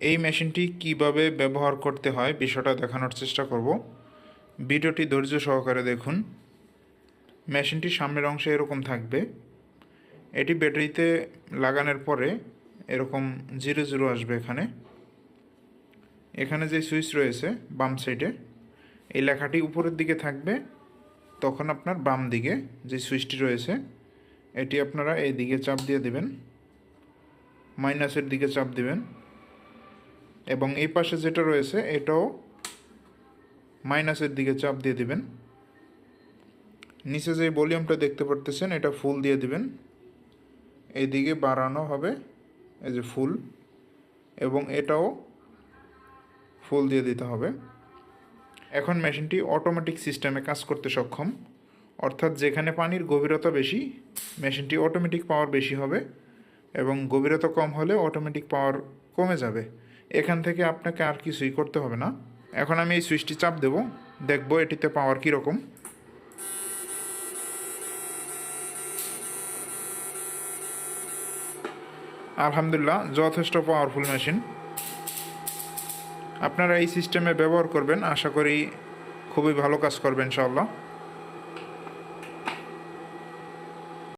এই মেশিনটি কীভাবে ব্যবহার করতে হয় বিষয়টা দেখানোর চেষ্টা করব। ভিডিওটি ধৈর্য সহকারে দেখুন। মেশিনটি সামনের অংশে এরকম থাকবে। এটি ব্যাটারিতে লাগানোর পরে এরকম জিরো জিরো আসবে এখানে। এখানে যে সুইচ রয়েছে বাম সাইডে, এই লেখাটি উপরের দিকে থাকবে। তখন আপনার বাম দিকে যে সুইচটি রয়েছে, এটি আপনারা এই দিকে চাপ দিয়ে দেবেন। মাইনাসের দিকে চাপ দিবেন। এবং এই পাশে যেটা রয়েছে, এটাও মাইনাসের দিকে চাপ দিয়ে দিবেন। নিচে যে ভলিউমটা দেখতে পারতেছেন, এটা ফুল দিয়ে দিবেন। এইদিকে বাড়ানো হবে এই যে ফুল, এবং এটাও ফুল দিয়ে দিতে হবে। এখন মেশিনটি অটোমেটিক সিস্টেমে কাজ করতে সক্ষম। অর্থাৎ যেখানে পানির গভীরতা বেশি, মেশিনটি অটোমেটিক পাওয়ার বেশি হবে, এবং গভীরতা কম হলে অটোমেটিক পাওয়ার কমে যাবে। এখান থেকে আপনাকে আর কিছুই করতে হবে না। এখন আমি এই সুইচটি চাপ দেব। দেখব এটিতে পাওয়ার কীরকম। আলহামদুলিল্লাহ, যথেষ্ট পাওয়ারফুল মেশিন আপনারা এই সিস্টেমে ব্যবহার করবেন। আশা করি খুবই ভালো কাজ করবেন ইনশাআল্লাহ।